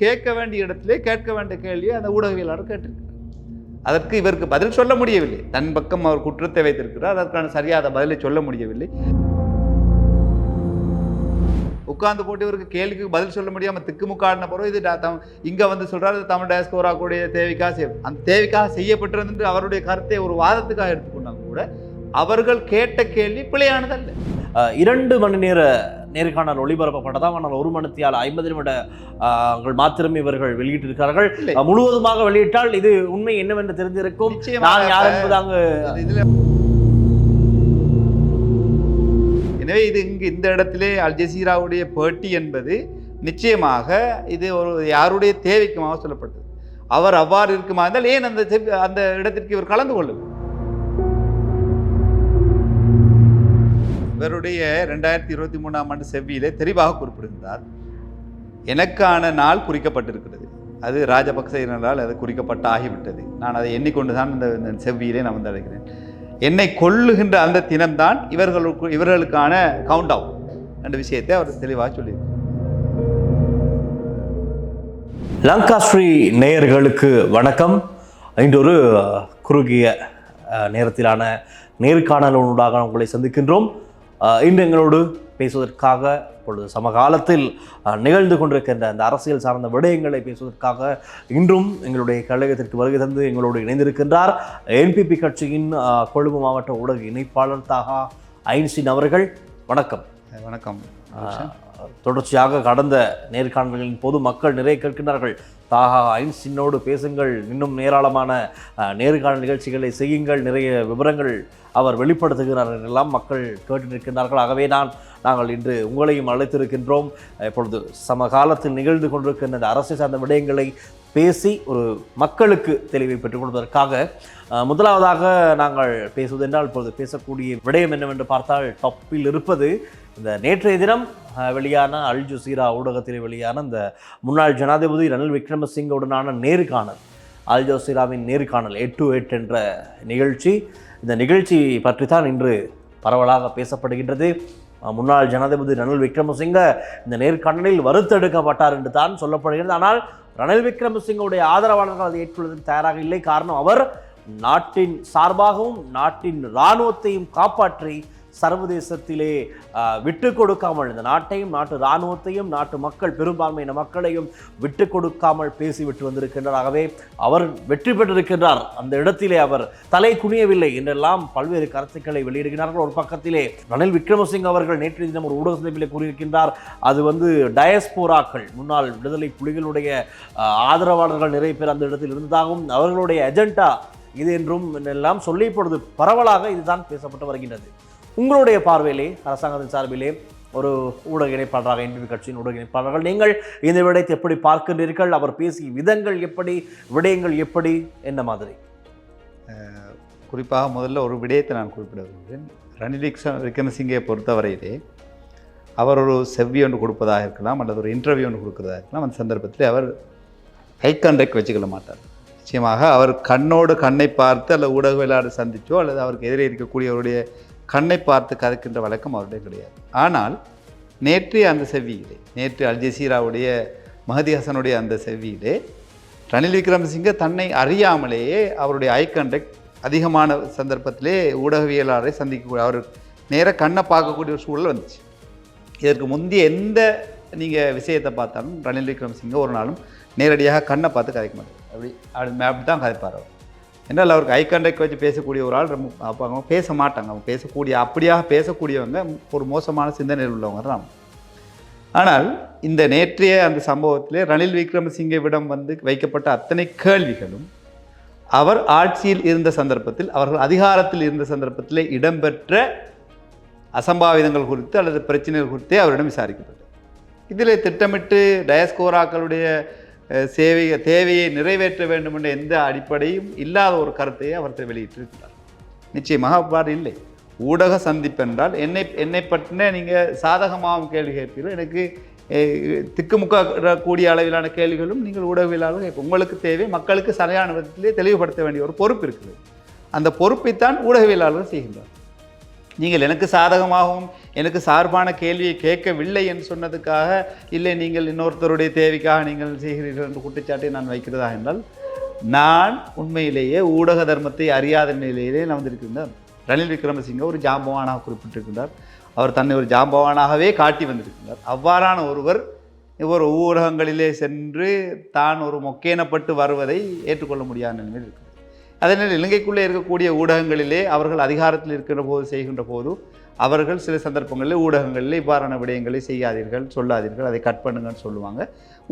கேட்க வேண்டிய இடத்திலே கேட்க வேண்டிய கேள்வியை அந்த ஊடகவியலாளர் கேட்டிருக்கிறார். அதற்கு இவருக்கு பதில் சொல்ல முடியவில்லை. தன் பக்கம் அவர் குற்றத்தை வைத்திருக்கிறார். அதற்கான சரியாத பதிலை சொல்ல முடியவில்லை. உட்கார்ந்து போட்டு இவருக்கு கேள்விக்கு பதில் சொல்ல முடியாமல் திக்குமுக்காடின பிறகு இது டா- தம்- இங்க வந்து சொல்றாரு தமிழ் டயஸ்கோரா கூடிய தேவைக்காக செய்ய அந்த தேவைக்காக செய்யப்பட்டிருந்து என்று அவருடைய கருத்தை ஒரு வாதத்துக்காக எடுத்துக்கொண்டாங்க கூட அவர்கள் கேட்ட கேள்வி பிழையானதல்ல. இரண்டு மணி நேர நேர்காணல் ஒளிபரப்பப்பட்டதாம் ஆனால் ஒரு மணித்தியால் ஐம்பது நிமிட மாத்திரமே இவர்கள் வெளியிட்டிருக்கிறார்கள். முழுவதுமாக வெளியிட்டால் இது உண்மை என்னவென்று தெரிந்திருக்கும். நான் யார் என்பது அங்கு இதுல எனவே இது இங்கு இந்த இடத்திலே அல் ஜசீராவுடைய பேட்டி என்பது நிச்சயமாக இது ஒரு யாருடைய தேவைக்குமாக சொல்லப்பட்டது. அவர் அவ்வாறு இருக்குமா இருந்தால் ஏன் அந்த அந்த இடத்திற்கு இவர் கலந்து கொள்ளவில்லை? இவருடைய ரெண்டாயிரத்தி இருபத்தி மூணாம் ஆண்டு செவ்வியிலே தெளிவாக குறிப்பிட்டிருந்தார். எனக்கான நாள் குறிக்கப்பட்டிருக்கிறது. அது ராஜபக்சேயினரால் அது குறிக்கப்பட்டு ஆகிவிட்டது நான் அதை எண்ணிக்கொண்டு தான் இந்த இந்த செவ்வியிலே நான் வந்து அழைக்கிறேன். என்னை கொள்ளுகின்ற அந்த தினம்தான் இவர்களுக்கு இவர்களுக்கான கவுண்ட் டவுன் என்ற விஷயத்தை அவர் தெளிவாக சொல்லியிருக்கிறார். லங்காஸ்ரீ நேயர்களுக்கு வணக்கம். இன்று ஒரு குறுகிய நேரத்திலான நேர்காணலூடாக உங்களை சந்திக்கின்றோம். இன்று எங்களோடு பேசுவதற்காக இப்பொழுது சமகாலத்தில் நிகழ்ந்து கொண்டிருக்கின்ற அந்த அரசியல் சார்ந்த விடயங்களை பேசுவதற்காக இன்றும் எங்களுடைய கழகத்திற்கு வருகை தந்து எங்களோடு இணைந்திருக்கின்றார். என்பிபி கட்சியின் கொழும்பு மாவட்ட ஊடக இணைப்பாளர் தாகா ஐன்ஸ்டீன் அவர்கள். வணக்கம். வணக்கம். தொடர்ச்சியாக கடந்த நேர்காணல்களின் போது மக்கள் நிறைய கேட்கின்றார்கள். தாகா ஐன்ஸ்டீனோடு பேசுங்கள் இன்னும் ஏராளமான நேர்காணல் நிகழ்ச்சிகளை செய்யுங்கள் நிறைய விவரங்கள் அவர் வெளிப்படுத்துகிறார் எல்லாம் மக்கள் கேட்டு நிற்கின்றார்கள் ஆகவே நான் நாங்கள் இன்று உங்களையும் அழைத்திருக்கின்றோம். இப்பொழுது சமகாலத்தில் நிகழ்ந்து கொண்டிருக்கின்ற அரசு சார்ந்த விடயங்களை பேசி ஒரு மக்களுக்கு தெளிவை பெற்றுக் கொள்வதற்காக முதலாவதாக நாங்கள் பேசுவதென்றால் இப்பொழுது பேசக்கூடிய விடயம் என்னவென்று பார்த்தால் டப்பில் இருப்பது இந்த நேற்றைய தினம் வெளியான அல் ஜசீரா ஊடகத்தில் வெளியான இந்த முன்னாள் ஜனாதிபதி ரணில் விக்ரமசிங்கவுடனான நேர்காணல் அல் ஜசீராவின் நேர்காணல் எட் டு எட் என்ற நிகழ்ச்சி. இந்த நிகழ்ச்சி பற்றி தான் இன்று பரவலாக பேசப்படுகின்றது. முன்னாள் ஜனாதிபதி ரணில் விக்ரமசிங்க இந்த நேர்காணலில் வறுத்தெடுக்கப்பட்டார் என்று தான் சொல்லப்படுகிறது. ஆனால் ரணில் விக்ரமசிங்கவுடைய ஆதரவாளர்கள் அதை ஏற்றுக்கொள்வதற்கு தயாராக இல்லை. காரணம் அவர் நாட்டின் சார்பாகவும் நாட்டின் இராணுவத்தையும் காப்பாற்றி சர்வதேசத்திலே விட்டு கொடுக்காமல் இந்த நாட்டையும் நாட்டு இராணுவத்தையும் நாட்டு மக்கள் பெரும்பான்மையின மக்களையும் விட்டு கொடுக்காமல் பேசிவிட்டு வந்திருக்கின்றார் ஆகவே அவர் வெற்றி பெற்றிருக்கின்றார். அந்த இடத்திலே அவர் தலை குனியவில்லை என்றெல்லாம் பல்வேறு கருத்துக்களை வெளியிடுகிறார்கள். ஒரு பக்கத்திலே ரணில் விக்ரமசிங்க அவர்கள் நேற்று தினம் ஒரு ஊடக சந்திப்பில் கூறியிருக்கின்றார். அது வந்து டயஸ்போராக்கள். முன்னாள் விடுதலை புலிகளுடைய ஆதரவாளர்கள் நிறைய பேர் அந்த இடத்தில் இருந்ததாகவும் அவர்களுடைய எஜெண்டா இது என்றும் எல்லாம் சொல்லி இப்பொழுது பரவலாக இதுதான் பேசப்பட்டு வருகின்றது. உங்களுடைய பார்வையிலே அரசாங்கத்தின் சார்பிலே ஒரு ஊடக இணைப்பாளராக என்பி கட்சியின் ஊடக இணைப்பாளர்கள் நீங்கள் இந்த விடயத்தை எப்படி பார்க்கின்றீர்கள்? அவர் பேசிய விதங்கள் எப்படி? விடயங்கள் எப்படி? என்ன மாதிரி? குறிப்பாக முதல்ல ஒரு விடயத்தை நான் குறிப்பிட விரும்புகிறேன். ரணில் விக்ரமசிங்கை பொறுத்தவரையிலே அவர் ஒரு செவ்வி ஒன்று கொடுப்பதாக இருக்கலாம் அல்லது ஒரு இன்டர்வியூ ஒன்று கொடுக்கிறதா இருக்கலாம். அந்த சந்தர்ப்பத்தில் அவர் ஹை கண்டைக்கு வச்சுக்கொள்ள மாட்டார். நிச்சயமாக அவர் கண்ணோடு கண்ணை பார்த்து அல்லது ஊடகவியலாளர் சந்திச்சோ அல்லது அவருக்கு எதிரே இருக்கக்கூடியவருடைய கண்ணை பார்த்து கதைக்கின்ற வழக்கம் அவருடைய கிடையாது. ஆனால் நேற்று அந்த செவ்வியிலே நேற்று அல்ஜசீராவுடைய மஹதி ஹசனுடைய அந்த செவ்வியிலே ரணில் விக்ரமசிங்க தன்னை அறியாமலேயே அவருடைய ஐ கான்டாக்ட் அதிகமான சந்தர்ப்பத்திலே ஊடகவியலாளரை சந்திக்கக்கூடிய அவர் நேராக கண்ணை பார்க்கக்கூடிய ஒரு சூழல் வந்துச்சு. இதற்கு முந்தைய எந்த நீங்கள் விஷயத்தை பார்த்தாலும் ரணில் விக்ரமசிங்க ஒரு நாளும் நேரடியாக கண்ணை பார்த்து கதைக்க மாட்டார். அப்படி அப்படி அப்படி தான் கதைப்பார் அவர். என்றால் அவருக்கு ஐ கான்டாக்ட் வச்சு பேசக்கூடிய ஒரு ஆள் ரொம்ப அப்போ அவங்க பேச மாட்டாங்க. அவங்க பேசக்கூடிய அப்படியாக பேசக்கூடியவங்க ஒரு மோசமான சிந்தனையில் உள்ளவங்க தான். ஆனால் இந்த நேற்றைய அந்த சம்பவத்திலே ரணில் விக்ரமசிங்கவிடம் வந்து வைக்கப்பட்ட அத்தனை கேள்விகளும் அவர் ஆட்சியில் இருந்த சந்தர்ப்பத்தில் அவர்கள் அதிகாரத்தில் இருந்த சந்தர்ப்பத்திலே இடம்பெற்ற அசம்பாவிதங்கள் குறித்து அல்லது பிரச்சனைகள் குறித்தே அவரிடம் விசாரிக்கப்பட்டது. இதில் திட்டமிட்டு டயஸ்கோராக்களுடைய சேவை தேவையை நிறைவேற்ற வேண்டும் என்ற எந்த அடிப்படையும் இல்லாத ஒரு கருத்தையே அவர்கள் வெளியிட்டிருக்கிறார். நிச்சயமாக அவ்வாறு இல்லை. ஊடக சந்திப்பு என்றால் என்னை என்னை பற்றின நீங்கள் சாதகமாகவும் கேள்வி கேட்பீர்கள். எனக்கு அஹ், அளவிலான கேள்விகளும் நீங்கள் ஊடகவியலாளர்கள் கேட்பீங்க. உங்களுக்கு தேவை மக்களுக்கு சரியான விதத்திலே தெளிவுபடுத்த வேண்டிய ஒரு பொறுப்பு இருக்குது அந்த பொறுப்பைத்தான் ஊடகவியலாளர்கள் செய்கின்றார் நீங்கள் எனக்கு சாதகமாகவும் எனக்கு சார்பான கேள்வியை கேட்கவில்லை என்று சொன்னதுக்காக இல்லை நீங்கள் இன்னொருத்தருடைய தேவைக்காக நீங்கள் செய்கிறீர்கள் என்ற குற்றச்சாட்டை நான் வைக்கிறதா என்றால் நான் உண்மையிலேயே ஊடக தர்மத்தை அறியாத நிலையிலே நான் வந்திருக்கின்றார் ரணில் விக்ரமசிங்க ஒரு ஜாம்பவானாக குறிப்பிட்டிருக்கின்றார். அவர் தன்னை ஒரு ஜாம்பவானாகவே காட்டி வந்திருக்கின்றார். அவ்வாறான ஒருவர் ஒரு ஊடகங்களிலே சென்று தான் ஒரு மொக்கேனப்பட்டு வருவதை ஏற்றுக்கொள்ள முடியாத நிலைமையில் இருக்கிறார். அதே இலங்கைக்குள்ளே இருக்கக்கூடிய ஊடகங்களிலே அவர்கள் அதிகாரத்தில் இருக்கின்ற போது செய்கின்ற போது அவர்கள் சில சந்தர்ப்பங்களில் ஊடகங்களில் இவ்வாறான விடயங்களை செய்யாதீர்கள் சொல்லாதீர்கள் அதை கட் பண்ணுங்கன்னு சொல்லுவாங்க.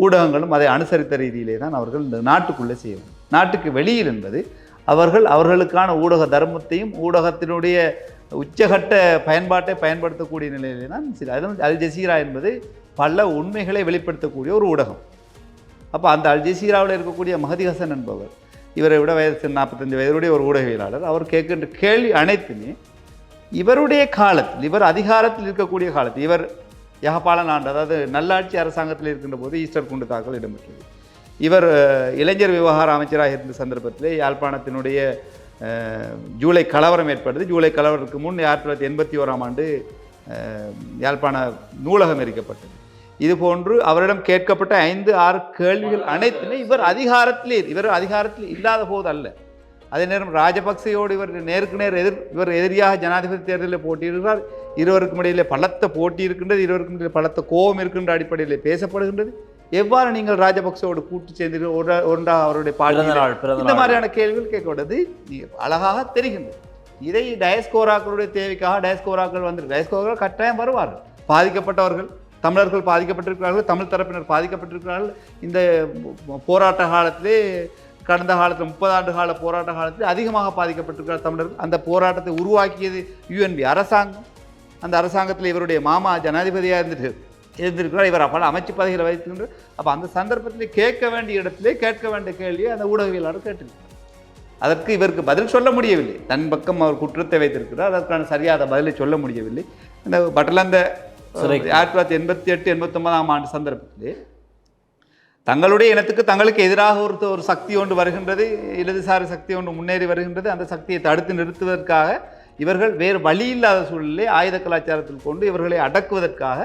ஊடகங்களும் அதை அனுசரித்த ரீதியிலே தான் அவர்கள் இந்த நாட்டுக்குள்ளே செய்வாங்க. நாட்டுக்கு வெளியில் என்பது அவர்கள் அவர்களுக்கான ஊடக தர்மத்தையும் ஊடகத்தினுடைய உச்சகட்ட பயன்பாட்டை பயன்படுத்தக்கூடிய நிலையிலே தான் சில அதுவும் அல் ஜசீரா என்பது பல உண்மைகளை வெளிப்படுத்தக்கூடிய ஒரு ஊடகம். அப்போ அந்த அல் ஜசீராவில் இருக்கக்கூடிய மஹதி ஹசன் என்பவர் இவரை விட வயசு நாற்பத்தஞ்சு வயதுடைய ஒரு ஊடகவியலாளர் அவர் கேட்கின்ற கேள்வி அனைத்துமே இவருடைய காலத்தில் இவர் அதிகாரத்தில் இருக்கக்கூடிய காலத்தில் இவர் யகபாலன் ஆண்டு அதாவது நல்லாட்சி அரசாங்கத்தில் இருக்கின்ற போது ஈஸ்டர் குண்டு தாக்கல் இடம்பெற்றது. இவர் இளைஞர் விவகார அமைச்சராக இருந்த சந்தர்ப்பத்திலே யாழ்ப்பாணத்தினுடைய ஜூலை கலவரம் ஏற்பட்டது. ஜூலை கலவரத்துக்கு முன் ஆயிரத்தி தொள்ளாயிரத்தி எண்பத்தி ஓராம் ஆண்டு யாழ்ப்பாண நூலகம் எரிக்கப்பட்டது. இது போன்று அவரிடம் கேட்கப்பட்ட ஐந்து ஆறு கேள்விகள் அனைத்துமே இவர் அதிகாரத்திலே இவர் அதிகாரத்தில் இல்லாத போது அல்ல. அதே நேரம் ராஜபக்சேயோடு இவர் நேருக்கு நேர் எதிர் இவர் எதிரியாக ஜனாதிபதி தேர்தலில் போட்டியிடுகிறார். இருவருக்கும் இடையிலே பலத்த போட்டி இருக்கின்றது இருவருக்கும் இடையிலே பலத்த கோபம் இருக்கின்ற அடிப்படையில் பேசப்படுகின்றது. எவ்வாறு நீங்கள் ராஜபக்சேவோடு கூட்டு ஒன்றா ஒன்றாக அவருடைய பிறந்த இந்த மாதிரியான கேள்விகள் கேட்கப்பட்டது அழகாக தெரிகின்றது. இதை டயஸ்கோராக்களுடைய தேவைக்காக டயஸ்கோராக்கள் வந்து டயஸ்கோராக்கள் கட்டாயம் வருவார்கள். பாதிக்கப்பட்டவர்கள் தமிழர்கள் பாதிக்கப்பட்டிருக்கிறார்கள் தமிழ் தரப்பினர் பாதிக்கப்பட்டிருக்கிறார்கள். இந்த போராட்ட காலத்திலே கடந்த காலத்தில் முப்பது ஆண்டு கால போராட்ட காலத்தில் அதிகமாக பாதிக்கப்பட்டிருக்கிறார் தமிழர்கள். அந்த போராட்டத்தை உருவாக்கியது யுஎன்பி அரசாங்கம். அந்த அரசாங்கத்தில் இவருடைய மாமா ஜனாதிபதியாக இருந்துட்டு இருந்திருக்கிறார். இவர் பல அமைச்சு பதவிகளை வைத்திருக்கின்றார் அப்போ அந்த சந்தர்ப்பத்தில் கேட்க வேண்டிய இடத்திலே கேட்க வேண்டிய கேள்வியை அந்த ஊடகவியலாளர் கேட்டிருக்கிறார். அதற்கு இவருக்கு பதில் சொல்ல முடியவில்லை. தன் பக்கம் அவர் குற்றத்தை வைத்திருக்கிறார். அதற்கான சரியாத பதிலை சொல்ல முடியவில்லை. இந்த பட்டலந்த ஆயிரத்தி தொள்ளாயிரத்தி எண்பத்தி எட்டு எண்பத்தொன்பதாம் ஆண்டு சந்தர்ப்பத்திலே தங்களுடைய இனத்துக்கு தங்களுக்கு எதிராக ஒரு ஒரு சக்தி ஒன்று வருகின்றது இடதுசாரி சக்தி ஒன்று முன்னேறி வருகின்றது அந்த சக்தியை தடுத்து நிறுத்துவதற்காக இவர்கள் வேறு வழி இல்லாத சூழலிலே ஆயுத கலாச்சாரத்தில் கொண்டு இவர்களை அடக்குவதற்காக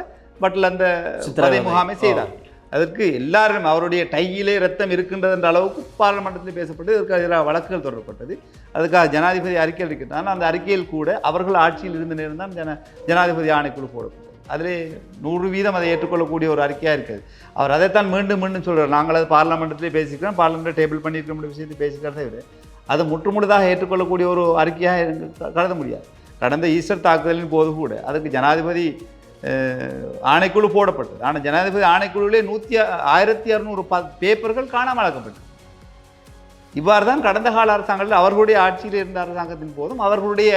பட்டில் அந்த சித்திரவதை. வதை முகாமை செய்தார். அதற்கு எல்லாரும் அவருடைய டையிலே ரத்தம் இருக்கின்றது என்ற அளவுக்கு பார்லமெண்டத்தில் பேசப்பட்டு இதற்கு எதிராக வழக்குகள் தொடரப்பட்டது. அதுக்காக ஜனாதிபதி அறிக்கை அளிக்கிறார் ஆனால் அந்த அறிக்கையில் கூட அவர்கள் ஆட்சியில் இருந்த நேரம் தான் ஜன ஜனாதிபதி ஆணைக்குழு போடப்பட்டது அதிலே நூறு வீதம் அதை ஏற்றுக்கொள்ளக்கூடிய ஒரு அறிக்கையாக இருக்குது. அவர் அதைத்தான் மீண்டும் மீண்டும் சொல்கிறார் நாங்கள் அது பார்லமெண்ட்லேயே பேசிக்கிறோம். பார்லமெண்ட்டில் டேபிள் பண்ணியிருக்க முடிய விஷயத்தை பேசிக்கிறதே விட அது முற்றுமுழுதாக ஏற்றுக்கொள்ளக்கூடிய ஒரு அறிக்கையாக கருத முடியாது. கடந்த ஈஸ்டர் தாக்குதலின் போது கூட அதுக்கு ஜனாதிபதி ஆணைக்குழு போடப்பட்டது. ஆனால் ஜனாதிபதி ஆணைக்குழுவிலே நூற்றி ஆயிரத்தி அறுநூறு ப பேப்பர்கள் காணாமல் அழக்கப்பட்டது இவ்வாறு தான் கடந்த கால அரசாங்கத்தில் அவர்களுடைய ஆட்சியில் இருந்த அரசாங்கத்தின் போதும் அவர்களுடைய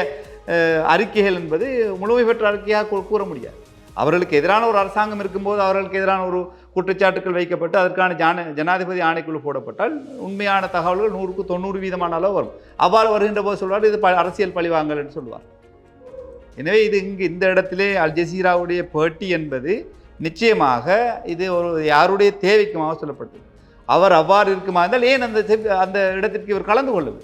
அறிக்கைகள் என்பது முழுமை பெற்ற அறிக்கையாக கூற முடியாது. அவர்களுக்கு எதிரான ஒரு அரசாங்கம் இருக்கும்போது அவர்களுக்கு எதிரான ஒரு குற்றச்சாட்டுகள் வைக்கப்பட்டு அதற்கான ஜான ஜனாதிபதி ஆணைக்குழு போடப்பட்டால் உண்மையான தகவல்கள் நூறுக்கு தொண்ணூறு வீதமான அளவு வரும். அவ்வாறு வருகின்ற போது சொல்வார் இது ப- அரசியல் பழிவாங்கல் என்று சொல்வார். எனவே இது இங்கு இந்த இடத்திலே அல் ஜசீராவுடைய பேட்டி என்பது நிச்சயமாக இது ஒரு யாருடைய தேவைக்குமாக சொல்லப்பட்டது. அவர் அவ்வாறு இருக்குமா இருந்தால் ஏன் அந்த அந்த இடத்திற்கு இவர் கலந்து கொள்ளுது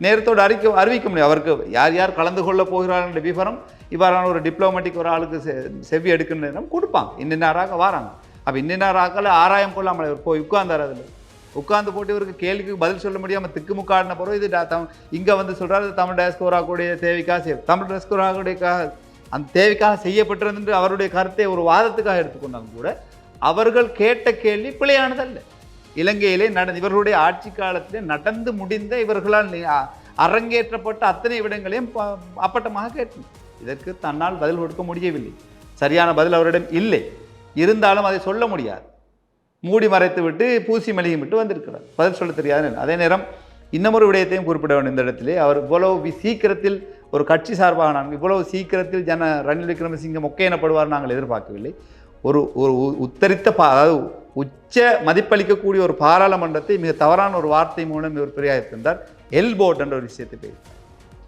நேரத்தோடு அறிக்க அறிவிக்க முடியும். அவருக்கு யார் யார் கலந்து கொள்ள போகிறார் என்ற விவரம் இவ்வாறான ஒரு டிப்ளமேட்டிக் ஒரு ஆளுக்கு செ- செவ்வி எடுக்கின்ற நேரம் நேராக இன்னின்னாராக வராங்க. அப்போ இன்னின்னாராக்கள் ஆராயம் கொள்ளாமல் இவர் போய் உட்கார்ந்தார் அதில். உட்காந்து போட்டு இவருக்கு கேள்விக்கு பதில் சொல்ல முடியாமல் திக்குமுக்காடின பிறகு இது தம் இங்கே வந்து சொல்கிறாரு தமிழ் டேஸ்கோராக்குடைய தேவைக்காக செய்ய தமிழ் டேஸ்கோராக்குடைய அந்த தேவைக்காக செய்யப்பட்டிருந்து அவருடைய கருத்தை ஒரு வாதத்துக்காக எடுத்துக்கொண்டாங்க கூட அவர்கள் கேட்ட கேள்வி பிழையானதல்ல. இலங்கையிலே நட இவர்களுடைய ஆட்சி காலத்திலே நடந்து முடிந்த இவர்களால் அரங்கேற்றப்பட்ட அத்தனை விடங்களையும் ப- அப்பட்டமாக கேட்டனர் இதற்கு தன்னால் பதில் கொடுக்க முடியவில்லை. சரியான பதில் அவரிடம் இல்லை. இருந்தாலும் அதை சொல்ல முடியாது. மூடி மறைத்து விட்டு பூசி மலிகி விட்டு வந்திருக்கிறார். பதில் சொல்ல தெரியாது அதே நேரம் இன்னமொரு விடயத்தையும் குறிப்பிட வேண்டும் இந்த இடத்திலே. அவர் இவ்வளவு சீக்கிரத்தில் ஒரு கட்சி சார்பாக நாங்கள் இவ்வளவு சீக்கிரத்தில் ஜன ரணில் விக்ரமசிங்க மொக்கையனப்படுவார் நாங்கள் எதிர்பார்க்கவில்லை. ஒரு ஒரு உ- உத்தரித்த பா அதாவது உச்ச மதிப்பளிக்கக்கூடிய ஒரு பாராளுமன்றத்தை மிக தவறான ஒரு வார்த்தை மூலம் இவர் பிரயாயிருக்கின்றார் எல்போட் என்ற ஒரு விஷயத்தை பேசினார்.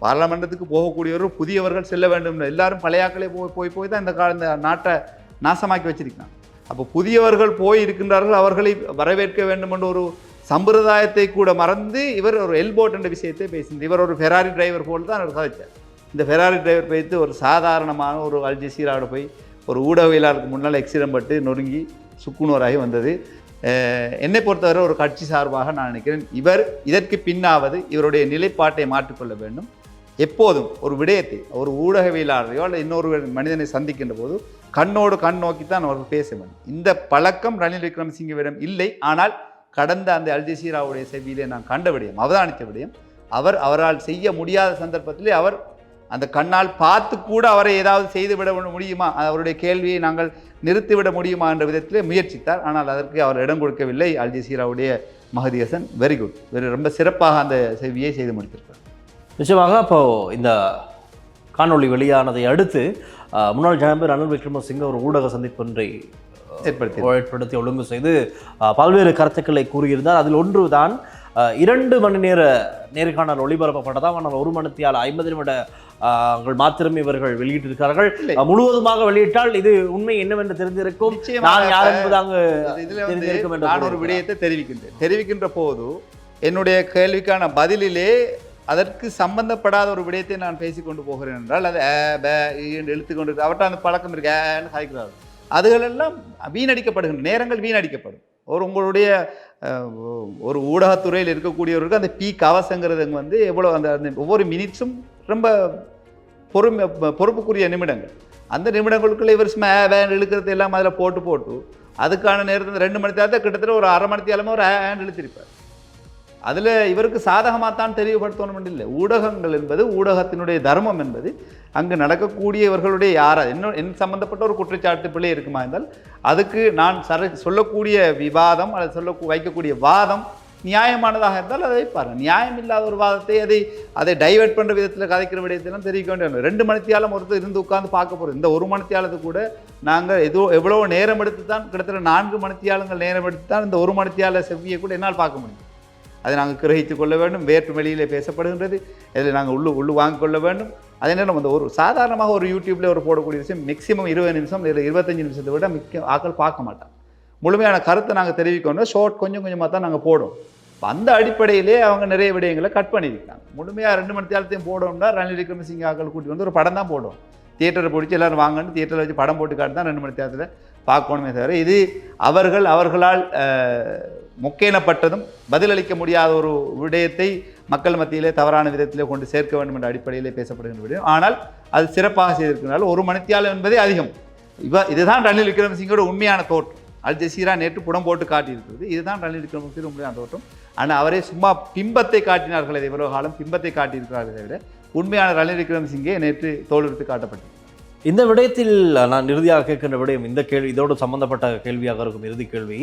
பாராளுமன்றத்துக்கு போகக்கூடியவர் புதியவர்கள் செல்ல வேண்டும். எல்லாரும் பழையாக்களே போய் போய் போய் தான் இந்த கால இந்த நாட்டை நாசமாக்கி வச்சிருக்கான் அப்போ புதியவர்கள் போய் இருக்கின்றார்கள் அவர்களை வரவேற்க வேண்டும் என்ற ஒரு சம்பிரதாயத்தை கூட மறந்து இவர் ஒரு எல்போட் என்ற விஷயத்தை பேசினார். இவர் ஒரு ஃபெராரி டிரைவர் போல் தான் அவர் கதைச்சார் இந்த ஃபெராரி டிரைவர் வைத்து ஒரு சாதாரணமான ஒரு அல் போய் ஒரு ஊடகவியலாளருக்கு முன்னால் எக்ஸிடம் பட்டு நொறுங்கி சுக்குநூறாகி வந்தது. என்னை பொறுத்தவரை ஒரு கட்சி சார்பாக நான் நினைக்கிறேன். இவர் இதற்கு பின்னாவது இவருடைய நிலைப்பாட்டை மாற்றிக்கொள்ள வேண்டும். எப்போதும் ஒரு விடயத்தை ஒரு ஊடகவியலாளரையோ அல்லது இன்னொரு மனிதனை சந்திக்கின்ற போது கண்ணோடு கண் நோக்கி தான் அவர்கள் பேச வேண்டும். இந்த பழக்கம் ரணில் விக்ரமசிங்கவிடம் இல்லை. ஆனால் கடந்த அந்த அல்ஜசீராவுடைய செவியிலே நான் கண்ட விடயம் அவதானித்த விடயம் அவர் அவரால் செய்ய முடியாத சந்தர்ப்பத்திலே அவர் அந்த கண்ணால் பார்த்து கூட அவரை ஏதாவது செய்துவிட முடியுமா? அவருடைய கேள்வியை நாங்கள் நிறுத்திவிட முடியுமா என்ற விதத்திலே முயற்சித்தார். ஆனால் அதற்கு அவர் இடம் கொடுக்கவில்லை. அல்ஜசீராவுடைய Mehdi Hasan very good very ரொம்ப சிறப்பாக அந்த செவியை செய்து முடித்தார். நிச்சயமாக அப்போ இந்த காணொளி வெளியானதை அடுத்து முன்னாள் ஜனாதிபதி ரணில் விக்ரமசிங்க ஒரு ஊடக சந்திப்பொன்றை ஏற்படுத்தி ஏற்படுத்தி ஒழுங்கு செய்து பல்வேறு கருத்துக்களை கூறியிருந்தார். அதில் ஒன்று தான் இரண்டு மணி நேர நேர்காணல் ஒளிபரப்பப்பட்டதாம். ஆனால் ஒரு மணித்தியால் ஐம்பது நிமிட மாத்திரமே இவர்கள் வெளியிட்டிருக்கிறார்கள். முழுவதுமாக வெளியிட்டால் இது உண்மை என்னவென்று தெரிந்திருக்கும். நான் யார் என்பது அங்கு தெரிந்திருக்கும் என்று நான் ஒரு. விடயத்தை தெரிவிக்கின்றேன். தெரிவிக்கின்ற போது என்னுடைய கேள்விக்கான பதிலிலே அதற்கு சம்பந்தப்படாத ஒரு விடயத்தை நான் பேசிக்கொண்டு போகிறேன் என்றால் அது ஏ பே, என்று இழுத்து கொண்டு அந்த பழக்கம் இருக்கேன்னு ஏன்னு அதுகளெல்லாம் வீணடிக்கப்படுகின்றன நேரங்கள் வீணடிக்கப்படும். ஒரு உங்களுடைய ஒரு ஊடகத்துறையில் இருக்கக்கூடியவருக்கு அந்த பீ கவசங்கிறது வந்து எவ்வளோ அந்த அந்த ஒவ்வொரு மினிட்ஸும் ரொம்ப பொறுமை பொறுப்புக்குரிய நிமிடங்கள். அந்த நிமிடங்களுக்குள்ள இவர் ஸ்மே வேன் இழுக்கிறது எல்லாம் அதில் போட்டு போட்டு அதுக்கான நேரத்தில் ரெண்டு மணி நேரத்தை கிட்டத்தட்ட ஒரு அரை மணி நேரமாக ஒரு ஹேண்ட் இழுத்திருப்பார். அதில் இவருக்கு சாதகமாக தான் தெளிவுபடுத்தணும் இல்லை ஊடகங்கள் என்பது ஊடகத்தினுடைய தர்மம் என்பது அங்கு நடக்கக்கூடிய இவர்களுடைய யாரா என்ன என் சம்பந்தப்பட்ட ஒரு குற்றச்சாட்டு பிள்ளை இருக்குமா இருந்தால் அதுக்கு நான் சர சொல்லக்கூடிய விவாதம் அல்லது சொல்ல வைக்கக்கூடிய வாதம் நியாயமானதாக இருந்தால் அதை வைப்பாரு நியாயம் இல்லாத ஒரு வாதத்தை அதை அதை டைவர்ட் பண்ணுற விதத்தில் கதைக்கிற விடயத்தெல்லாம் தெரிவிக்க வேண்டிய ரெண்டு மணித்தியாலம் ஒருத்தர் இருந்து உட்காந்து பார்க்க போகிறோம் இந்த ஒரு மணித்தியாலத்து கூட நாங்கள் எதோ எவ்வளோ நேரம் எடுத்து தான் கிட்டத்தட்ட நான்கு மணித்தியாலங்கள் நேரம் எடுத்து தான் இந்த ஒரு மணித்தியால செவ்வியை கூட என்னால் பார்க்க முடியும். அதை நாங்கள் கிரகித்து கொள்ள வேண்டும். வேற்று வெளியிலே பேசப்படுகின்றது. இதில் நாங்கள் உள்ளு உள்ளு வாங்கிக் கொள்ள வேண்டும். அதே நேரம் அந்த ஒரு சாதாரணமாக ஒரு யூடியூப்பில் ஒரு போடக்கூடிய விஷயம் மேக்ஸிமம் இருபது நிமிஷம் இல்லை இருபத்தஞ்சு நிமிஷத்தை விட மிக்க ஆக்கள் பார்க்க மாட்டான் முழுமையான கருத்தை நாங்கள் தெரிவிக்கணும். ஷார்ட் கொஞ்சம் கொஞ்சமாக தான் நாங்கள் போடுவோம். அந்த அடிப்படையிலே அவங்க நிறைய விடயங்களை கட் பண்ணியிருக்காங்க. முழுமையாக ரெண்டு மணி நேரத்தையும் போடணும்னா ரணில் விக்ரமசிங்க ஆக்கள் கூட்டி வந்து ஒரு படம் தான் போடுவோம். தியேட்டரை பிடிச்சி எல்லோரும் வாங்கன்னு தியேட்டரில் வச்சு படம் போட்டு காட்டு தான் ரெண்டு மணி நேரத்தில் பார்க்கணுமே தவிர இது அவர்கள் அவர்களால் மொக்கேனப்பட்டதும் பதிலளிக்க முடியாத ஒரு விடயத்தை மக்கள் மத்தியிலே தவறான விதத்திலே கொண்டு சேர்க்க வேண்டும் என்ற அடிப்படையிலே பேசப்படுகின்ற விடயம். ஆனால் அது சிறப்பாக செய்திருக்கிறனால ஒரு மணித்தியாலம் என்பதே அதிகம். இவ இதுதான் ரணில் விக்ரமசிங்கோட உண்மையான தோற்றம். அல் ஜசீரா நேற்று புடம் போட்டு காட்டியிருக்கிறது. இதுதான் ரணில் விக்ரமசிங்கோட உண்மையான தோற்றம். ஆனால் அவரே சும்மா பிம்பத்தை காட்டினார்கள் இவ்வளவு காலம் பிம்பத்தை காட்டியிருக்கிறார்கள் தவிர உண்மையான ரணில் விக்ரமசிங்கே நேற்று தோலுறுத்து காட்டப்பட்டது. இந்த விடயத்தில் நான் இறுதியாக கேட்கின்ற விடயம் இந்த கேள்வி இதோடு சம்பந்தப்பட்ட கேள்வியாக இருக்கும் இறுதி கேள்வி.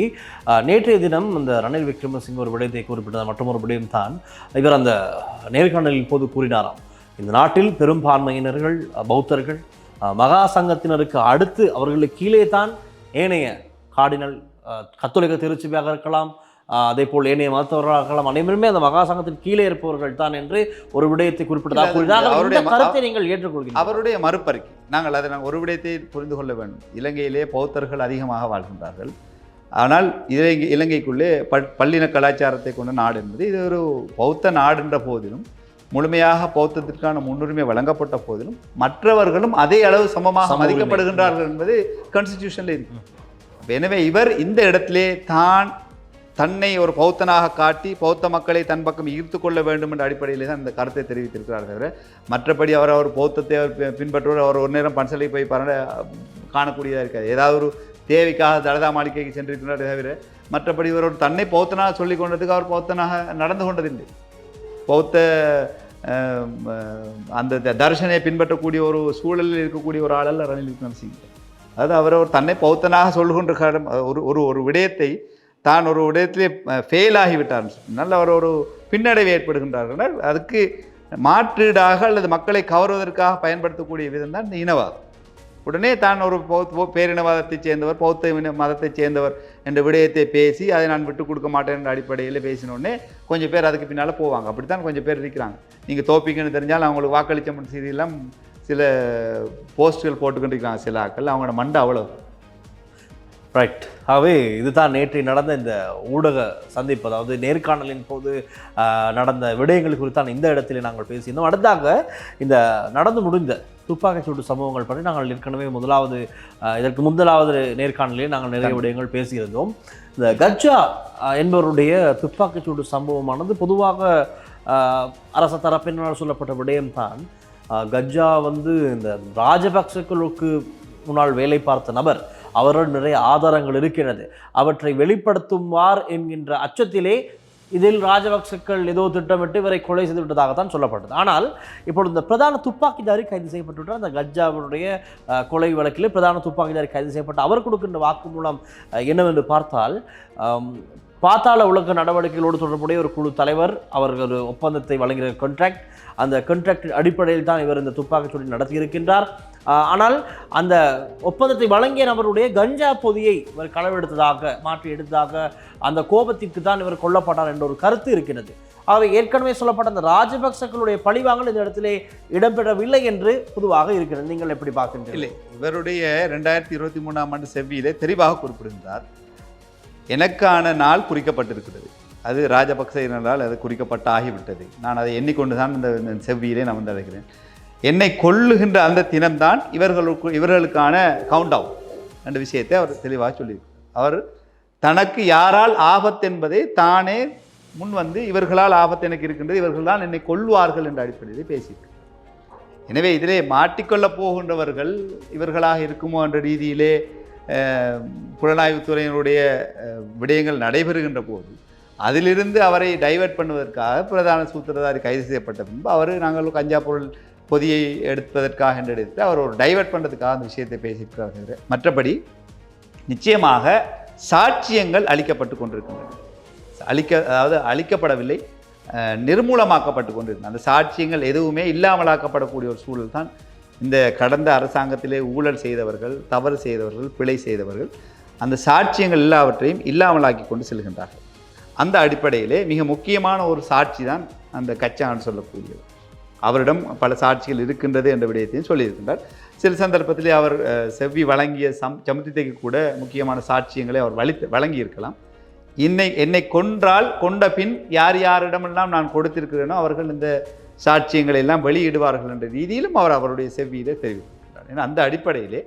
நேற்றைய தினம் இந்த ரணில் விக்ரமசிங்க ஒரு விடயத்தை குறிப்பிட்டது மற்றொரு விடயம் தான். இவர் அந்த நேர்காணலின் போது கூறினாராம். இந்த நாட்டில் பெரும்பான்மையினர்கள் பௌத்தர்கள் மகா சங்கத்தினருக்கு அடுத்து அவர்களுக்கு கீழே தான் ஏனைய கார்டினல் கத்தோலிக்க திருச்சியாக இருக்கலாம் அதே போல் ஏனைய மதத்தவர்களாக அனைவருமே அந்த மகா சங்கத்தின் கீழே இருப்பவர்கள் தான் என்று ஒரு விடயத்தை குறிப்பிட்டதாக கூறினார் அவருடைய கருத்தை நீங்கள் ஏற்றுக்கொள்கிறீர்கள். அவருடைய மறுப்பறிக்கை நாங்கள் அதை நாங்கள் ஒரு விடயத்தை புரிந்து கொள்ள வேண்டும். இலங்கையிலே பௌத்தர்கள் அதிகமாக வாழ்கின்றார்கள். ஆனால் இலங்கை இலங்கைக்குள்ளே ப பல்லின கலாச்சாரத்தை கொண்ட நாடு என்பது இது ஒரு பௌத்த நாடுன்ற போதிலும் முழுமையாக பௌத்தத்திற்கான முன்னுரிமை வழங்கப்பட்ட போதிலும் மற்றவர்களும் அதே அளவு சமமாக. மதிக்கப்படுகின்றார்கள் என்பது கான்ஸ்டிடியூஷனில் இருக்கு. எனவே இவர் இந்த இடத்திலே தான் தன்னை ஒரு பௌத்தனாக காட்டி பௌத்த மக்களை தன் பக்கம் ஈர்த்து கொள்ள வேண்டும் என்ற அடிப்படையில் தான் இந்த கருத்தை தெரிவித்திருக்கிறார் தவிர மற்றபடி அவர் அவர் பௌத்தத்தை அவர் பின்பற்றுவர் அவர் ஒரு நேரம் பன்சலை போய் பரட காணக்கூடியதாக இருக்காது. ஏதாவது ஒரு தேவைக்காக தலதா மாளிகைக்கு சென்றிருக்கிறார் தவிர மற்றபடி இவர் ஒரு தன்னை பௌத்தனாக சொல்லி கொண்டதுக்கு அவர் பௌத்தனாக நடந்து கொண்டதில்லை. பௌத்த அந்த த- தர்ஷனை பின்பற்றக்கூடிய ஒரு சூழலில் இருக்கக்கூடிய ஒரு ஆளல்ல ரணில் விக்ரமசிங்க. அதாவது அவர் தன்னை பௌத்தனாக சொல்லுகின்ற ஒரு ஒரு ஒரு விடயத்தை தான் ஒரு விடயத்திலே ஃபெயில் ஆகிவிட்டார் சொன்னால் அவர் ஒரு பின்னடைவு ஏற்படுகின்றார்கள். அதுக்கு மாற்றீடாக அல்லது மக்களை கவர்வதற்காக பயன்படுத்தக்கூடிய விதம் தான் இந்த இனவாதம். உடனே தான் ஒரு பௌத்த பேரினவாதத்தைச் சேர்ந்தவர் பௌத்த இன மதத்தைச் சேர்ந்தவர் என்ற விடயத்தை பேசி அதை நான் விட்டு கொடுக்க மாட்டேன் என்ற அடிப்படையில் பேசினோடனே கொஞ்சம் பேர் அதுக்கு பின்னால் போவாங்க. அப்படித்தான் கொஞ்சம் பேர் இருக்கிறாங்க. நீங்கள் தோப்பிங்கன்னு தெரிஞ்சால் அவங்களுக்கு வாக்களிச்ச செய்தியெல்லாம் சில போஸ்ட்டுகள் போட்டுக்கிட்டு இருக்கிறாங்க சில ஆட்கள். அவங்களோட மண்டை அவ்வளோ ரைட் ஆகவே இதுதான் நேற்று நடந்த இந்த ஊடக சந்திப்பு. அதாவது நேர்காணலின் போது நடந்த விடயங்கள் குறித்தான் இந்த இடத்திலே நாங்கள் பேசியிருந்தோம். அடுத்தாக இந்த நடந்து முடிந்த துப்பாக்கிச்சூடு சம்பவங்கள் பற்றி நாங்கள் ஏற்கனவே முதலாவது இதற்கு முந்தலாவது நேர்காணலில் நாங்கள் நிறைய விடயங்கள் பேசியிருந்தோம். இந்த கஜா என்பவருடைய துப்பாக்கிச்சூடு சம்பவமானது பொதுவாக அரச தரப்பினால் சொல்லப்பட்ட விடயம்தான். கஜா வந்து இந்த ராஜபக்சர்களுக்கு முன்னால் வேலை பார்த்த நபர் அவரோடு நிறைய ஆதாரங்கள் இருக்கிறது அவற்றை வெளிப்படுத்துவார் என்கின்ற அச்சத்திலே இதில் ராஜபக்சக்கள் ஏதோ திட்டமிட்டு இவரை கொலை செய்து விட்டதாகத்தான் சொல்லப்பட்டது. ஆனால் இப்பொழுது இந்த பிரதான துப்பாக்கிதாரி கைது செய்யப்பட்டுவிட்டார் அந்த கஜாவுடைய கொலை வழக்கில் பிரதான துப்பாக்கிதாரி கைது செய்யப்பட்டு அவர் கொடுக்கின்ற வாக்குமூலம் என்னவென்று பார்த்தால் பாத்தாள உலக நடவடிக்கைகளோடு தொடர்புடைய ஒரு குழு தலைவர் அவர்கள் ஒரு ஒப்பந்தத்தை வழங்கிய கான்ட்ராக்ட் அந்த கான்ட்ராக்ட் அடிப்படையில் தான் இவர் இந்த துப்பாக்கிச்சூடு நடத்தியிருக்கின்றார். ஆனால் அந்த ஒப்பந்தத்தை வழங்கிய நபருடைய கஞ்சா பொதியை இவர் களவெடுத்ததாக மாற்றி எடுத்ததாக அந்த கோபத்திற்கு தான் இவர் கொல்லப்பட்டார் என்ற ஒரு கருத்து இருக்கிறது. ஆகவே ஏற்கனவே சொல்லப்பட்ட அந்த ராஜபக்சக்களுடைய பழிவாங்கல் இந்த இடத்திலே இடம்பெறவில்லை என்று பொதுவாக இருக்கிறது. நீங்கள் எப்படி பார்க்கின்றீர்கள்? இல்லை இவருடைய ரெண்டாயிரத்தி இருபத்தி மூணாம் ஆண்டு செவ்வியிலே தெளிவாக குறிப்பிட்டிருந்தார் எனக்கான நாள் குறிக்கப்பட்டிருக்கிறது. அது ராஜபக்சேயினரால் அது குறிக்கப்பட்டு ஆகிவிட்டது நான் அதை எண்ணிக்கொண்டு தான் இந்த இந்த செவ்வியிலே நான் வந்து அழைக்கிறேன் என்னை கொள்ளுகின்ற அந்த தினம்தான் இவர்களுக்கு இவர்களுக்கான கவுண்ட் டவுன் என்ற விஷயத்தை அவர் தெளிவாக சொல்லியிருக்கார் அவர் தனக்கு யாரால் ஆபத்து என்பதை தானே முன் வந்து இவர்களால் ஆபத்து எனக்கு இருக்கின்றது இவர்கள் தான் என்னை கொள்வார்கள் என்ற அடிப்படையில் பேசியிருக்கிறார் எனவே இதிலே மாட்டிக்கொள்ளப் போகின்றவர்கள் இவர்களாக இருக்குமோ என்ற ரீதியிலே புலனாய்வுத்துறையினுடைய விடயங்கள் நடைபெறுகின்ற போது அதிலிருந்து அவரை டைவர்ட் பண்ணுவதற்காக பிரதான சூத்திரதாரி கைது செய்யப்பட்ட பின்பு அவர் நாங்கள் கஞ்சா பொருள் பொதியை எடுப்பதற்காக என்று எடுத்து அவர் ஒரு டைவர்ட் பண்ணுறதுக்காக அந்த விஷயத்தை பேசியிருக்கிறார் மற்றபடி நிச்சயமாக சாட்சியங்கள் அளிக்கப்பட்டு கொண்டிருக்கின்றன. அழிக்க அதாவது அழிக்கப்படவில்லை நிர்மூலமாக்கப்பட்டு கொண்டிருந்தது அந்த சாட்சியங்கள் எதுவுமே இல்லாமலாக்கப்படக்கூடிய ஒரு சூழல் தான் இந்த கடந்த அரசாங்கத்திலே ஊழல் செய்தவர்கள் தவறு செய்தவர்கள் பிழை செய்தவர்கள் அந்த சாட்சியங்கள் எல்லாவற்றையும் இல்லாமலாக்கி கொண்டு செல்கின்றார்கள். அந்த அடிப்படையிலே மிக முக்கியமான ஒரு சாட்சி தான் அந்த கச்சான்னு சொல்லக்கூடியது. அவரிடம் பல சாட்சிகள் இருக்கின்றது என்ற விடயத்தையும் சொல்லியிருக்கின்றார். சில சந்தர்ப்பத்திலே அவர் செவ்வி வழங்கிய சம் சமுத்திரத்தைக்கு கூட முக்கியமான சாட்சியங்களை அவர் வலித்து வழங்கியிருக்கலாம். என்னை என்னை கொன்றால் கொண்ட பின் யார் யாரிடமெல்லாம் நான் கொடுத்திருக்கிறேனோ அவர்கள் இந்த சாட்சியங்களை எல்லாம் வெளியிடுவார்கள் என்ற ரீதியிலும் அவர் அவருடைய செவ்வியிலே தெரிவித்திருக்கிறார். ஏன்னா அந்த அடிப்படையிலே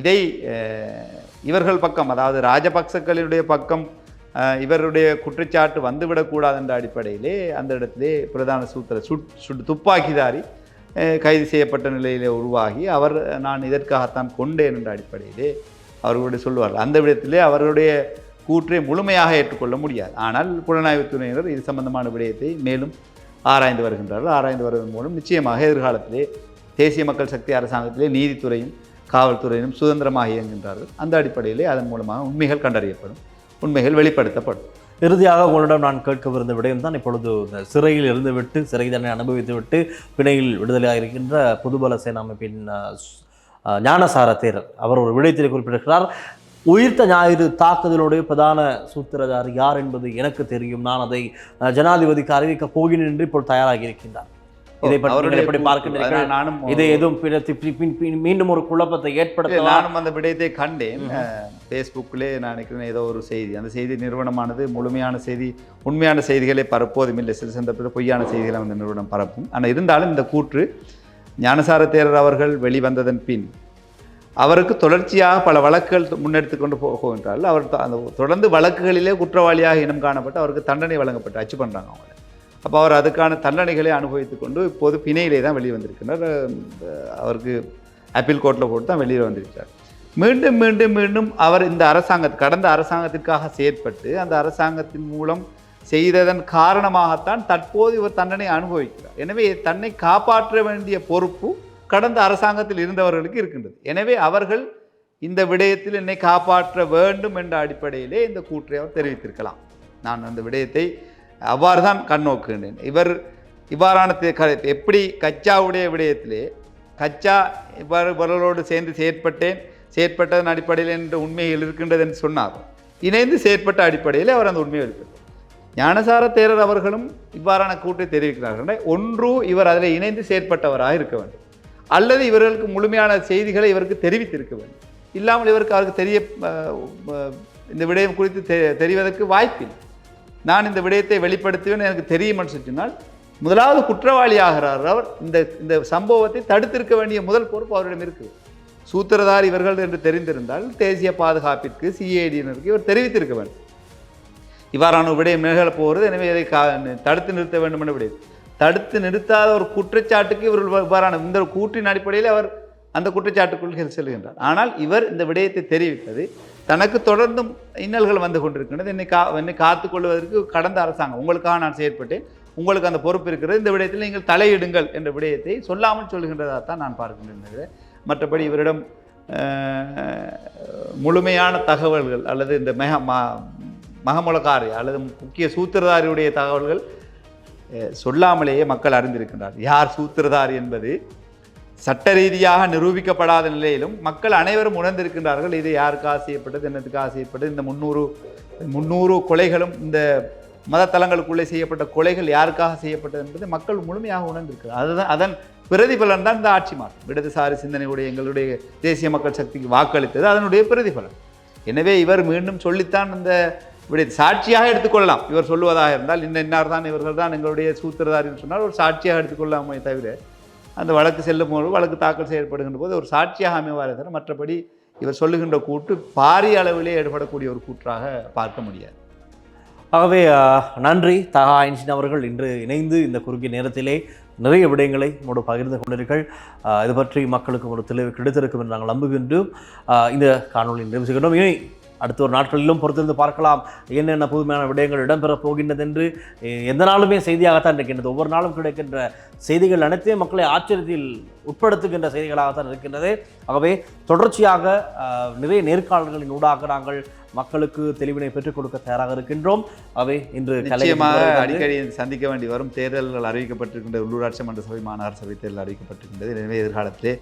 இதை இவர்கள் பக்கம் அதாவது ராஜபக்சக்களுடைய பக்கம் இவருடைய குற்றச்சாட்டு வந்துவிடக்கூடாது என்ற அடிப்படையிலே அந்த இடத்திலே பிரதான சூத்திர சுட் சுட் துப்பாக்கிதாரி கைது செய்யப்பட்ட நிலையிலே உருவாகி அவர் நான் இதற்காகத்தான் கொண்டேன் என்ற அடிப்படையிலே அவர்களுடைய சொல்லுவார்கள் அந்த விடத்திலே அவர்களுடைய கூற்றை முழுமையாக ஏற்றுக்கொள்ள முடியாது. ஆனால் புலனாய்வுத்துறையினர் இது சம்பந்தமான விடயத்தை மேலும் ஆராய்ந்து வருகின்றார்கள். ஆராய்ந்து வருவதன் மூலம் நிச்சயமாக எதிர்காலத்திலே தேசிய மக்கள் சக்தி அரசாங்கத்திலே நீதித்துறையும் காவல்துறையினும் சுதந்திரமாக இயங்குகின்றார்கள். அந்த அடிப்படையிலே அதன் மூலமாக உண்மைகள் கண்டறியப்படும். உண்மைகள் வெளிப்படுத்தப்படும். இறுதியாக உங்களிடம் நான் கேட்கவிருந்த விடயம் தான் இப்பொழுது இந்த சிறையில் இருந்துவிட்டு சிறை தண்டனை அனுபவித்துவிட்டு பிணையில் விடுதலையாக இருக்கின்ற பொதுபல சேனா அமைப்பின் ஞானசார தேரர். அவர் ஒரு விடயத்தில் குறிப்பிட்டிருக்கிறார். உயிர்த்த ஞாயிறு தாக்குதலுடைய பிரதான சூத்திரதார் யார் என்பது எனக்கு தெரியும். நான் அதை ஜனாதிபதிக்கு அறிவிக்கப் போகிறேன் என்று இப்போ தயாராகி இருக்கின்றார். இதை பற்றி எப்படி பார்க்கின்றீர்கள்? நானும் இதை எதுவும் மீண்டும் ஒரு குழப்பத்தை இல்லை, ஏற்படுத்தலாம் நானும் அந்த விடயத்தை கண்டேன். ஃபேஸ்புக்கிலே நான் நினைக்கிறேன் ஏதோ ஒரு செய்தி. அந்த செய்தி நிறுவனமானது முழுமையான செய்தி உண்மையான செய்திகளை பரப்புவதும் இல்லை. சில சந்தர்ப்பத்தில் பொய்யான செய்திகளை அந்த நிறுவனம் பரப்பும். ஆனால் இருந்தாலும் இந்த கூற்று ஞானசார தேரர் அவர்கள் வெளிவந்ததன் பின் அவருக்கு தொடர்ச்சியாக பல வழக்குகள் முன்னெடுத்து கொண்டு போ- போகின்றார்கள். அவர் அந்த தொடர்ந்து வழக்குகளிலே குற்றவாளியாக இனம் காணப்பட்டு அவருக்கு தண்டனை வழங்கப்பட்டு அச்சு பண்ணுறாங்க அவங்கள. அப்போ அவர் அதுக்கான தண்டனைகளை அனுபவித்து கொண்டு இப்போது பிணையிலே தான் வெளியே வந்திருக்கிறார். அவருக்கு அப்பீல் கோர்ட்டில் போட்டு தான் வெளியே வந்திருக்கிறார். மீண்டும் மீண்டும் மீண்டும் அவர் இந்த அரசாங்க கடந்த அரசாங்கத்திற்காக செயற்பட்டு அந்த அரசாங்கத்தின் மூலம் செய்ததன் காரணமாகத்தான் தற்போது இவர் தண்டனை அனுபவிக்கிறார். எனவே தன்னை காப்பாற்ற வேண்டிய பொறுப்பு கடந்த அரசாங்கத்தில் இருந்தவர்களுக்கு இருக்கின்றது. எனவே அவர்கள் இந்த விடயத்தில் என்னை காப்பாற்ற வேண்டும் என்ற அடிப்படையிலே இந்த கூற்றை அவர் தெரிவித்திருக்கலாம். நான் அந்த விடயத்தை அவ்வாறு தான் கண்ணோக்குகின்றேன். இவர் இவ்வாறான எப்படி கச்சாவுடைய விடயத்திலே கச்சா இவ்வாறு இவர்களோடு சேர்ந்து செயற்பட்டேன் செயற்பட்டதன் அடிப்படையில் என்ற உண்மைகள் இருக்கின்றது என்று சொன்னார். இணைந்து செயற்பட்ட அடிப்படையில் அவர் அந்த உண்மையை எடுக்கிறார் ஞானசார தேரர் அவர்களும் இவ்வாறான கூட்டை தெரிவிக்கிறார்கள். ஒன்று இவர் அதில் இணைந்து செயற்பட்டவராக இருக்க வேண்டும். அல்லது இவர்களுக்கு முழுமையான செய்திகளை இவருக்கு தெரிவித்திருக்க வேண்டும். இல்லாமல் இவருக்கு அவருக்கு தெரிய இந்த விடயம் குறித்து தெ தெரிவதற்கு வாய்ப்பில்லை. நான் இந்த விடயத்தை வெளிப்படுத்துவேன் எனக்கு தெரியும்னு சொன்னால் முதலாவது குற்றவாளி ஆகிறார் அவர். இந்த இந்த சம்பவத்தை தடுத்திருக்க வேண்டிய முதல் பொறுப்பு அவரிடம் இருக்குது சூத்திரதார் இவர்கள் என்று தெரிந்திருந்தால் தேசிய பாதுகாப்பிற்கு சிஐடியினருக்கு இவர் தெரிவித்திருக்க வேண்டும். இவ்வாறான விடயம் நிகழப் போகிறது. எனவே இதை கா தடுத்து நிறுத்த வேண்டும் என விடயம். தடுத்து நிறுத்தாத ஒரு குற்றச்சாட்டுக்கு இவர்கள் இவ்வாறான இந்த கூற்றின் அடிப்படையில் அவர் அந்த குற்றச்சாட்டுக்குள் செல்கின்றார். ஆனால் இவர் இந்த விடயத்தை தெரிவிப்பது தனக்கு தொடர்ந்தும் இன்னல்கள் வந்து கொண்டிருக்கின்றது. என்னை கா என்னை காத்துக்கொள்வதற்கு கடந்த அரசாங்கம் உங்களுக்காக நான் செயற்பட்டேன். உங்களுக்கு அந்த பொறுப்பு இருக்கிறது. இந்த விடயத்தில் நீங்கள் தலையிடுங்கள் என்ற விடயத்தை சொல்லாமல் சொல்கின்றதாக தான் நான் பார்க்கின்றேன். மற்றபடி இவரிடம் முழுமையான தகவல்கள் அல்லது இந்த மெக ம மகமுலக்காரி அல்லது முக்கிய சூத்திரதாரியுடைய தகவல்கள் சொல்லாமலேயே மக்கள் அறிந்திருக்கின்றார் யார் சூத்திரதாரி என்பது சட்ட ரீதியாக நிரூபிக்கப்படாத நிலையிலும் மக்கள் அனைவரும் உணர்ந்திருக்கின்றார்கள் இது யாருக்காக செய்யப்பட்டது என்னத்துக்கு ஆசையப்பட்டது இந்த முந்நூறு முந்நூறு கொலைகளும் இந்த மதத்தலங்களுக்குள்ளே செய்யப்பட்ட கொலைகள் யாருக்காக செய்யப்பட்டது என்பது மக்கள் முழுமையாக உணர்ந்திருக்கிறார் அதுதான் அதன் பிரதிபலன் தான் இந்த ஆட்சி மாற்றம். இடதுசாரி சிந்தனையுடைய எங்களுடைய தேசிய மக்கள் சக்திக்கு வாக்களித்தது அதனுடைய பிரதிபலன். எனவே இவர் மீண்டும் சொல்லித்தான் இந்த இப்படி சாட்சியாக எடுத்துக்கொள்ளலாம். இவர் சொல்லுவதாக இருந்தால் இன்ன இன்னார் தான் இவர்கள் தான் எங்களுடைய சூத்திரதாரின்னு சொன்னால் ஒரு சாட்சியாக எடுத்துக்கொள்ளாமே தவிர அந்த வழக்கு செல்லும் போது வழக்கு தாக்கல் செய்யப்படுகின்ற போது ஒரு சாட்சியாக அமைவாரே தவிர மற்றபடி இவர் சொல்லுகின்ற கூட்டு பாரிய அளவிலே ஏற்படக்கூடிய ஒரு கூற்றாக பார்க்க முடியாது. ஆகவே நன்றி. தகா ஐன்ஸ்டின் அவர்கள் இன்று இணைந்து இந்த குறுகிய நேரத்திலே நிறைய விடயங்களை உங்களோட பகிர்ந்து கொண்டீர்கள். இது பற்றி மக்களுக்கு ஒரு தெளிவு கிடைத்திருக்கும் என்று நாங்கள் நம்புகின்றோம். இந்த காணொலி நிறைவு செய்கின்றோம் இனி அடுத்த ஒரு நாட்களிலும் பொறுத்திருந்து பார்க்கலாம். என்னென்ன புதுமையான விடயங்கள் இடம்பெறப் போகின்றது என்று எந்த நாளுமே செய்தியாகத்தான் இருக்கின்றது. ஒவ்வொரு நாளும் கிடைக்கின்ற செய்திகள் அனைத்தையும் மக்களை ஆச்சரியத்தில் உட்படுத்துகின்ற செய்திகளாகத்தான் இருக்கின்றது. ஆகவே தொடர்ச்சியாக நிறைய நேர்காணல்களின் ஊடாக நாங்கள் மக்களுக்கு தெளிவினை பெற்றுக் கொடுக்க தயாராக இருக்கின்றோம். அவை இன்று நிச்சயமாக அடிக்கடி சந்திக்க வேண்டி வரும் தேர்தல்கள் அறிவிக்கப்பட்டிருக்கின்ற உள்ளூராட்சி மன்ற சபை மாநகர சபை தேர்தல் அறிவிக்கப்பட்டிருக்கின்றது. எனவே எதிர்காலத்திலே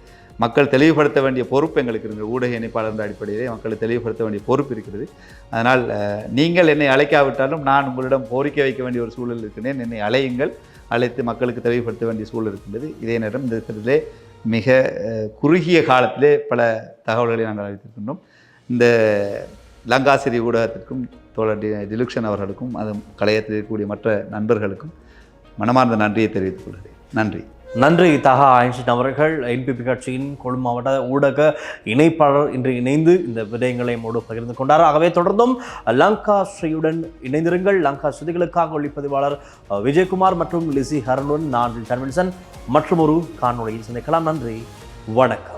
மக்கள் தெளிவுபடுத்த வேண்டிய பொறுப்பு எங்களுக்கு இருக்கிறது ஊடக இணைப்பாளர் என்ற அடிப்படையிலே மக்களை தெளிவுபடுத்த வேண்டிய பொறுப்பு இருக்கிறது அதனால் நீங்கள் என்னை அழைக்காவிட்டாலும் நான் உங்களிடம் கோரிக்கை வைக்க வேண்டிய ஒரு சூழல் இருக்கிறேன் என்னை அழையுங்கள். அழைத்து மக்களுக்கு தெளிவுபடுத்த வேண்டிய சூழல் இருக்கின்றது. இதே நேரம் இந்த இடத்திலே மிக குறுகிய காலத்திலே பல தகவல்களை நாங்கள் அளித்திருக்கின்றோம் இந்த லங்காசிரி ஊடகத்திற்கும் தோழர் டி டிலுக்ஷன் அவர்களுக்கும் அது கலையத்தில் இருக்கக்கூடிய மற்ற நண்பர்களுக்கும் மனமார்ந்த நன்றியை தெரிவித்துக் கொள்கிறேன். நன்றி. நன்றி தகா ஐன்ஸ்டீன் அவர்கள். என்பிபி கட்சியின் கொழும்பு மாவட்ட ஊடக இணைப்பாளர் இன்று இணைந்து இந்த விடயங்களை மூடு பகிர்ந்து கொண்டார். ஆகவே தொடர்ந்தும் லங்கா ஸ்ரீயுடன் இணைந்திருங்கள். லங்கா ஸ்ருதிகளுக்காக ஒளிப்பதிவாளர் விஜயகுமார் மற்றும் லிசி ஹரனுடன் நான் தன்வின்சன் மற்றும் ஒரு காணொலியில் சந்திக்கலாம். நன்றி வணக்கம்.